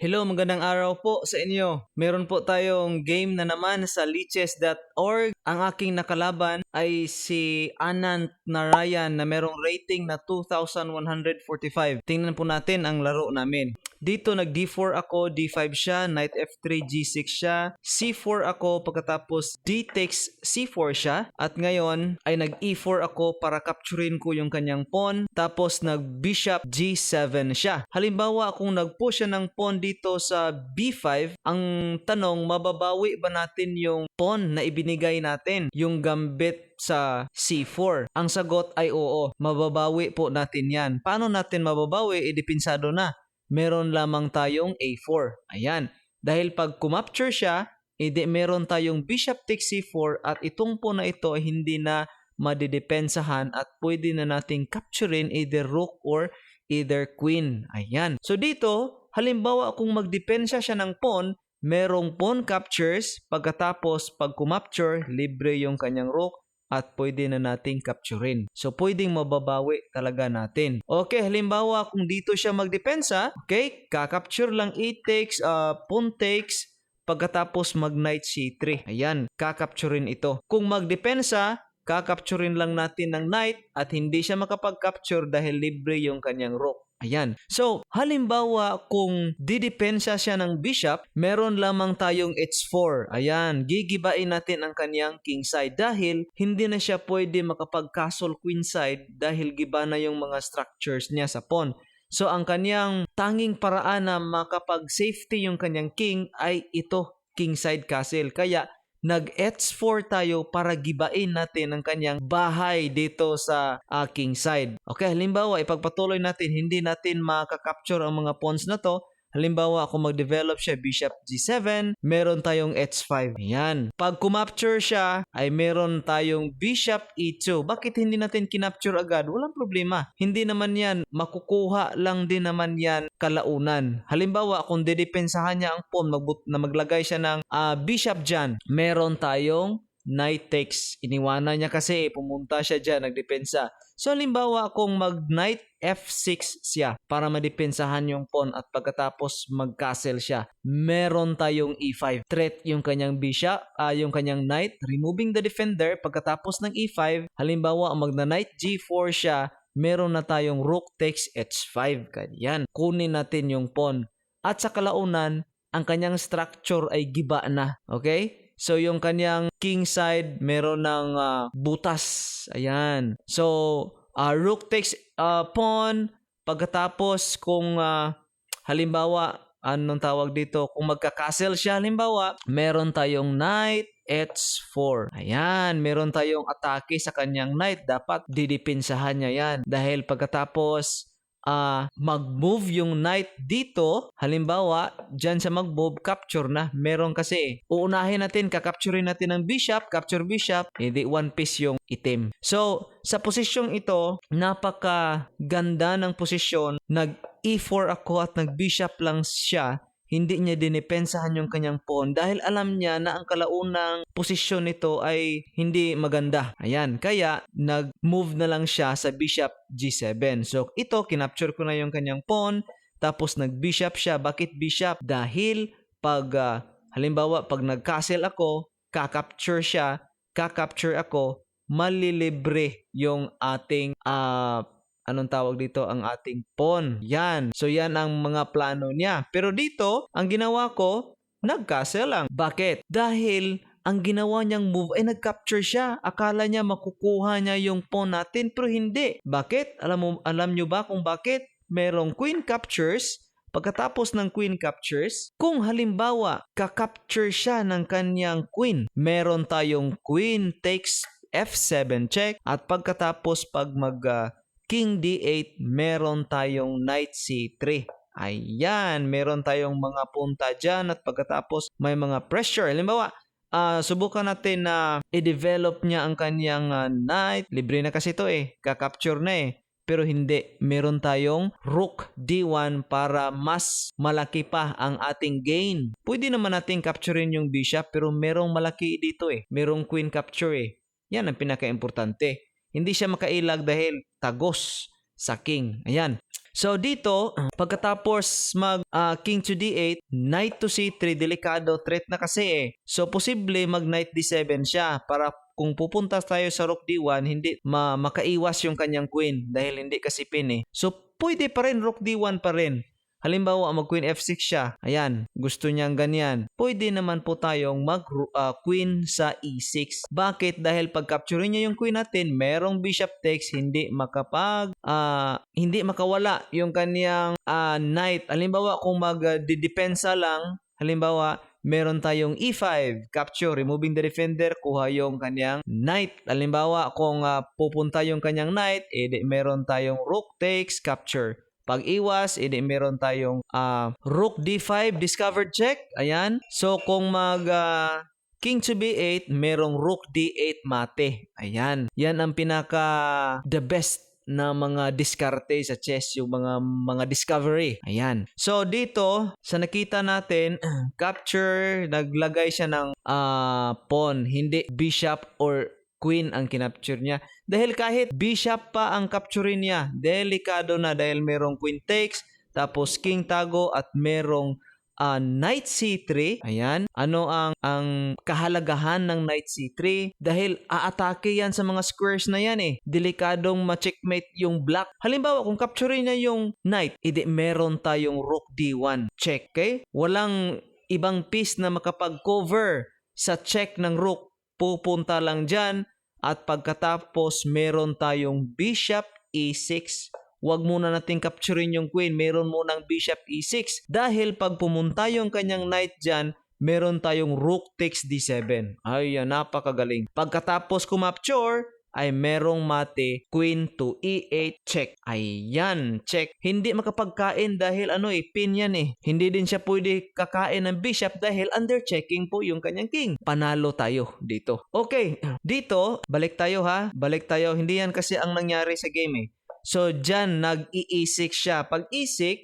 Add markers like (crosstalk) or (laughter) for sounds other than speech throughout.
Hello, magandang araw po sa inyo. Meron po tayong game na naman sa liches.org. Ang aking nakalaban ay si Anant Narayan na merong rating na 2,145. Tingnan po natin ang laro namin. Dito nag D4 ako, D5 siya, Knight F3, G6 siya, C4 ako, pagkatapos D takes C4 siya, at ngayon ay nag E4 ako para capturein ko yung kanyang pawn, tapos nag Bishop G7 siya. Halimbawa kung nag-push siya ng pawn dito sa B5, ang tanong, mababawi ba natin yung pawn na ibinigay natin? Yung gambit sa C4? Ang sagot ay oo, mababawi po natin yan. Paano natin mababawi? Idipinsado na meron lamang tayong A4. Ayan. Dahil pag kumapture siya, edi meron tayong bishop takes C4 at itong pawn na ito ay hindi na madidepensahan at pwede na nating capturein either rook or either queen. Ayan. So dito, halimbawa kung magdepensa siya ng pawn, merong pawn captures, pagkatapos pag kumapture, libre yung kanyang rook, at pwede na nating capturein. So, pwedeng mababawi talaga natin. Okay, halimbawa, kung dito siya magdepensa, okay, kakapture lang 8 takes, uh, pawn takes, pagkatapos mag knight c3. Ayan, kakapturein ito. Kung magdepensa, kakapturein lang natin ng knight at hindi siya makapag-capture dahil libre yung kanyang rook. Ayan. So, halimbawa kung didepensa siya ng bishop, meron lamang tayong h4. Ayan, gigibain natin ang kanyang king side dahil hindi na siya pwede makapag-castle queen side dahil giba na yung mga structures niya sa pawn. So, ang kanyang tanging paraan na makapag-safety yung kanyang king ay ito, king side castle. Kaya, nag-H4 tayo para gibain natin ang kanyang bahay dito sa aking side. Okay, halimbawa, ipagpatuloy natin, hindi natin makaka-capture ang mga pawns na to. Halimbawa, kung mag-develop siya bishop g7, meron tayong h5. Ayan. Pag kumapture siya, ay meron tayong bishop e2. Bakit hindi natin kinapture agad? Walang problema. Hindi naman yan, makukuha lang din naman yan kalaunan. Halimbawa, kung didepensahan niya ang pawn na maglagay siya ng ah, bishop dyan, meron tayong knight takes. Iniwanan niya kasi, pumunta siya dyan, nagdepensa. So, halimbawa, kung mag-knight F6 siya para madepensahan yung pawn at pagkatapos mag-castle siya, meron tayong E5. Threat yung kanyang bishop, ah, yung kanyang knight, removing the defender. Pagkatapos ng E5, halimbawa, magna-knight G4 siya, meron na tayong rook takes H5. Yan. Kunin natin yung pawn. At sa kalaunan, ang kanyang structure ay giba na. Okay? So, yung kanyang king side, meron ng ah, butas. Ayan. So, ah, rook takes ah, pawn. Pagkatapos, kung ah, halimbawa, anong tawag dito? Kung magka-castle siya, halimbawa, meron tayong knight, H4. Ayan, meron tayong atake sa kanyang knight. Dapat didipinsahan niya yan. Dahil pagkatapos, ah mag-move yung knight dito, halimbawa, dyan sa mag-move, capture na. Meron kasi, uunahin natin, kakapturein natin ng bishop, capture bishop, hindi one piece yung itim. So, sa posisyong ito, napaka ganda ng posisyon, nag E4 ako at nag-bishop lang siya, hindi niya dinipensahan yung kanyang pawn dahil alam niya na ang kalaunang posisyon nito ay hindi maganda. Ayan, kaya nag-move na lang siya sa bishop g7. So ito, kinapture ko na yung kanyang pawn, tapos nag-bishop siya. Bakit bishop? Dahil pag, ah, halimbawa, pag nag-castle ako, kakapture siya, kakapture ako, malilibre yung ating ah anong tawag dito ang ating pawn. Yan. So yan ang mga plano niya. Pero dito, ang ginawa ko, nag-castle lang. Bakit? Dahil ang ginawa niyang move ay nag-capture siya. Akala niya makukuha niya yung pawn natin pero hindi. Bakit? Alam mo alam niyo ba kung bakit? Merong queen captures Pagkatapos ng queen captures, kung halimbawa ka-capture siya ng kanyang queen, meron tayong queen takes f7 check at pagkatapos pag mag ah, king d8, meron tayong knight c3. Ayan, meron tayong mga punta dyan at pagkatapos may mga pressure. Halimbawa, ah subukan natin na i-develop niya ang kanyang ah, knight. Libre na kasi ito eh, kakapture na eh. Pero hindi, meron tayong rook d1 para mas malaki pa ang ating gain. Pwede naman natin capturein yung bishop pero merong malaki dito eh. Merong queen capture eh. Yan ang pinaka-importante. Hindi siya makailag dahil tagos sa king. Ayan. So dito, pagkatapos mag ah, king to d8, knight to c3, delikado, threat na kasi eh. So posible mag knight d7 siya para kung pupunta tayo sa rook d1, hindi ma makaiwas yung kanyang queen dahil hindi kasi pin eh. So pwede pa rin rook d1 pa rin. Halimbawa, mag queen f6 siya. Ayan, gusto niyang ganyan. Pwede naman po tayong mag ah, queen sa e6. Bakit? Dahil pag capture niya yung queen natin, merong bishop takes, hindi makapag ah, hindi makawala yung kaniyang ah, knight. Halimbawa, kung mag-depensa lang, halimbawa, meron tayong e5, capture, removing the defender, kuha yung kanyang knight. Halimbawa, kung ah, pupunta yung kanyang knight, edi meron tayong rook takes, capture. Pag iwas, edi meron tayong ah, rook d5, discovered check. Ayan. So, kung mag ah, king to b8, merong rook d8 mate. Ayan. Yan ang pinaka the best na mga diskarte sa chess, yung mga mga discovery. Ayan. So dito, sa nakita natin, (clears throat) capture, naglagay siya ng ah, pawn, hindi bishop or queen ang kinapture niya. Dahil kahit bishop pa ang capturein niya, delikado na dahil merong queen takes, tapos king tago at merong ah, knight c3. Ayan. Ano ang ang kahalagahan ng knight c3? Dahil aatake yan sa mga squares na yan eh. Delikadong ma-checkmate yung black. Halimbawa, kung capturein niya yung knight, edi meron tayong rook d1. Check, okay? Walang ibang piece na makapag-cover sa check ng rook. Pupunta lang dyan at pagkatapos meron tayong bishop e6. Huwag muna natin capturein yung queen. Meron munang bishop e6. Dahil pag pumunta yung kanyang knight dyan, meron tayong rook takes d7. Ay, napakagaling. Pagkatapos kumapture, ay merong mate, queen to e8, check. Ayan, check. Hindi makapagkain dahil ano eh, pin yan eh. Hindi din siya pwede kakain ng bishop dahil under checking po yung kanyang king. Panalo tayo dito. Okay, dito, balik tayo ha. Balik tayo. Hindi yan kasi ang nangyari sa game eh. So, dyan, nag-e6 siya. Pag e6,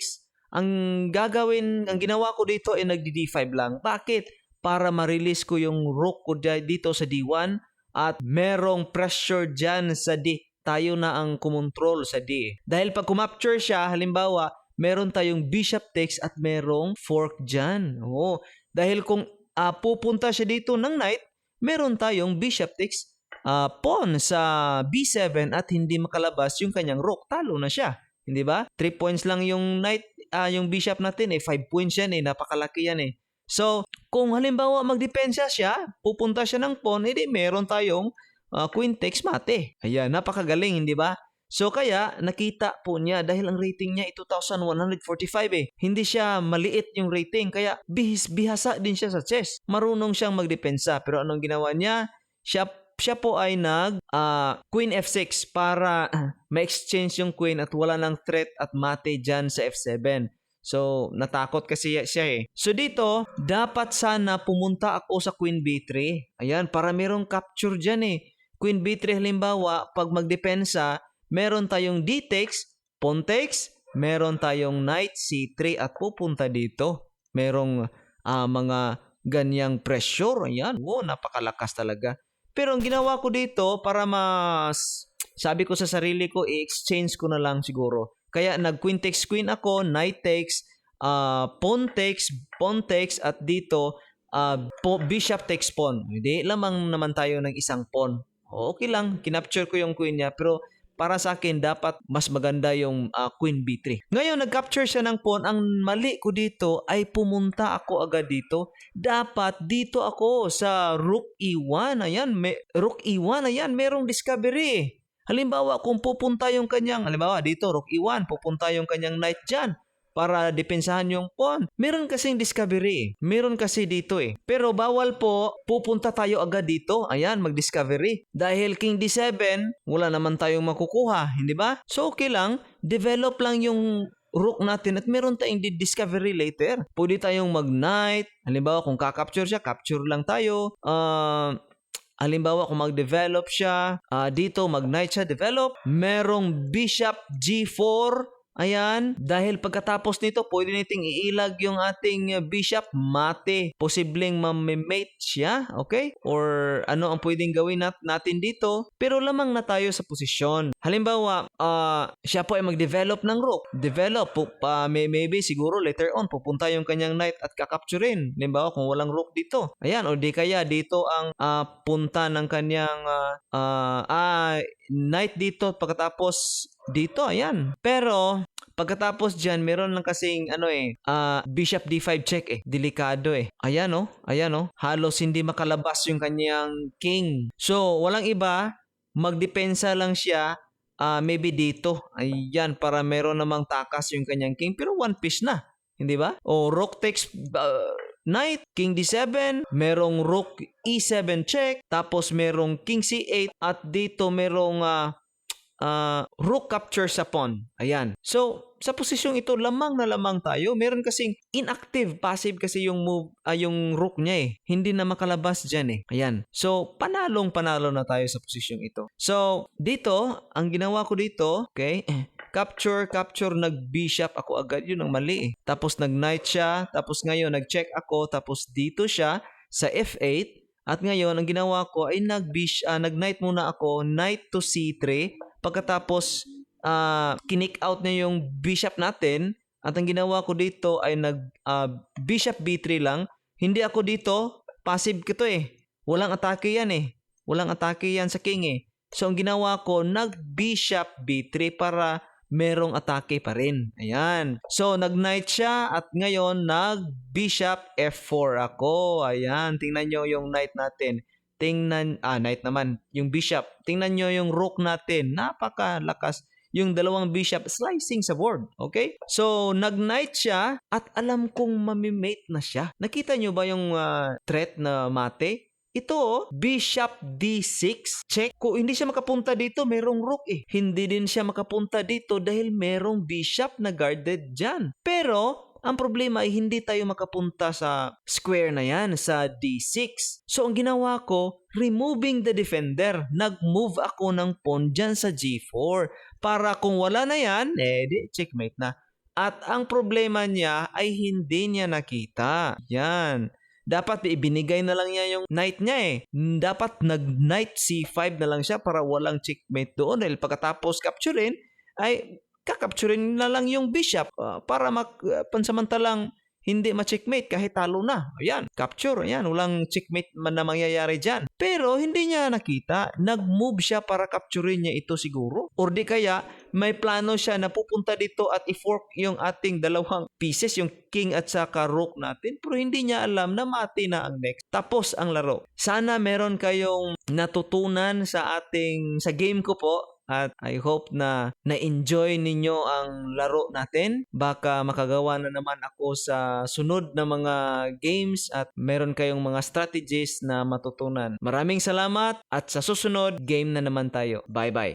ang gagawin, ang ginawa ko dito ay nagdi-d5 lang. Bakit? Para ma-release ko yung rook ko dito sa d1 at merong pressure dyan sa D. Tayo na ang kumontrol sa D. Dahil pag kumapture siya, halimbawa, meron tayong bishop takes at merong fork dyan. Oo. Dahil kung ah, pupunta siya dito ng knight, meron tayong bishop takes ah, pawn sa B7 at hindi makalabas yung kanyang rook. Talo na siya. Hindi ba? 3 points lang yung knight, ah, yung bishop natin eh. 5 points yan eh. Napakalaki yan eh. So, kung halimbawa magdepensa siya, pupunta siya ng pawn, edi meron tayong ah, queen takes mate. Ayan, napakagaling, hindi ba? So kaya nakita po niya dahil ang rating niya ay 2145 eh. Hindi siya maliit yung rating kaya bihis bihasa din siya sa chess. Marunong siyang magdepensa pero anong ginawa niya? Siya siya po ay nag ah, queen f6 para ah, ma-exchange yung queen at wala ng threat at mate dyan sa f7. So, natakot kasi siya eh. So, dito, dapat sana pumunta ako sa Queen B3. Ayan, para merong capture dyan eh. Queen B3 halimbawa, pag magdepensa, meron tayong D takes, pawn takes, meron tayong knight C3 at pupunta dito. Merong ah, mga ganyang pressure. Ayan, wow, napakalakas talaga. Pero ang ginawa ko dito para mas sabi ko sa sarili ko, i-exchange ko na lang siguro. Kaya nag queen takes queen ako, knight takes, uh, pawn takes, pawn takes at dito uh, po, bishop takes pawn. Hindi lamang naman tayo ng isang pawn. Okay lang, kinapture ko yung queen niya pero para sa akin dapat mas maganda yung uh, queen b3. Ngayon nag-capture siya ng pawn, ang mali ko dito ay pumunta ako agad dito. Dapat dito ako sa rook e1. Ayan, may, rook e1, ayan, merong discovery. Halimbawa, kung pupunta yung kanyang, halimbawa dito, rook e1, pupunta yung kanyang knight dyan para depensahan yung pawn. Meron kasing discovery. eh. Meron kasi dito eh. Pero bawal po, pupunta tayo agad dito. Ayan, mag-discovery. Dahil king d7, wala naman tayong makukuha, hindi ba? So okay lang, develop lang yung rook natin at meron tayong di- discovery later. Pwede tayong mag-knight. Halimbawa, kung kakapture siya, capture lang tayo. Ah... Halimbawa, kung mag-develop siya, ah, dito mag-knight siya, develop. Merong bishop g4, Ayan, dahil pagkatapos nito, pwede nating iilag yung ating uh, bishop, mate. Posibleng mamimate siya, okay? Or ano ang pwedeng gawin nat natin dito, pero lamang na tayo sa posisyon. Halimbawa, ah, siya po ay mag-develop ng rook. Develop, pa, may, maybe siguro later on, pupunta yung kanyang knight at kakapturin. Halimbawa, kung walang rook dito. Ayan, o di kaya dito ang ah, punta ng kanyang ah, ah, ah, knight dito pagkatapos dito, ayan. Pero, pagkatapos dyan, meron lang kasing, ano eh, ah, bishop d5 check eh. Delikado eh. Ayan oh, ayan oh. Halos hindi makalabas yung kanyang king. So, walang iba, magdepensa lang siya, ah, maybe dito. Ayan, para meron namang takas yung kanyang king. Pero one piece na. Hindi ba? O rook takes ah, knight, king d7, merong rook e7 check, tapos merong king c8, at dito merong ah, ah, rook capture sa pawn. Ayan. So, sa posisyong ito, lamang na lamang tayo. Meron kasing inactive, passive kasi yung move, ah, yung rook niya eh. Hindi na makalabas dyan eh. Ayan. So, panalong panalo na tayo sa posisyong ito. So, dito, ang ginawa ko dito, okay, capture, capture, nag-bishop ako agad. Yun ang mali eh. Tapos nag-knight siya, tapos ngayon nag-check ako, tapos dito siya sa F8. At ngayon, ang ginawa ko ay nag-bish, ah, nag-knight muna ako, knight to C3. Pagkatapos, ah, kinick out niya yung bishop natin. At ang ginawa ko dito ay nag ah, bishop B3 lang. Hindi ako dito, passive ko to eh. Walang atake yan eh. Walang atake yan sa king eh. So, ang ginawa ko, nag-bishop B3 para merong atake pa rin. Ayan. So, nag-knight siya at ngayon nag-bishop F4 ako. Ayan. Tingnan nyo yung knight natin. Tingnan, ah, knight naman. Yung bishop. Tingnan nyo yung rook natin. Napakalakas. Yung dalawang bishop slicing sa board. Okay? So, nag-knight siya at alam kong mamimate na siya. Nakita nyo ba yung ah, threat na mate? Ito, oh, Bishop D6. Check. Kung hindi siya makapunta dito, merong rook eh. Hindi din siya makapunta dito dahil merong bishop na guarded dyan. Pero, ang problema ay hindi tayo makapunta sa square na yan, sa D6. So, ang ginawa ko, removing the defender. Nag-move ako ng pawn dyan sa G4. Para kung wala na yan, eh, di, checkmate na. At ang problema niya ay hindi niya nakita. Yan. Dapat ibinigay na lang niya yung knight niya eh. Dapat nag-knight c5 na lang siya para walang checkmate doon. Dahil pagkatapos capturein, ay kakapturein na lang yung bishop ah, para mak- ah, pansamantalang hindi ma-checkmate kahit talo na. Ayan, capture. Ayan, walang checkmate man na mangyayari dyan. Pero hindi niya nakita. Nag-move siya para capturein niya ito siguro. Or di kaya, may plano siya na pupunta dito at i-fork yung ating dalawang pieces, yung king at saka rook natin. Pero hindi niya alam na mati na ang next. Tapos ang laro. Sana meron kayong natutunan sa ating, sa game ko po. At I hope na na-enjoy ninyo ang laro natin. Baka makagawa na naman ako sa sunod na mga games at meron kayong mga strategies na matutunan. Maraming salamat at sa susunod, game na naman tayo. Bye-bye.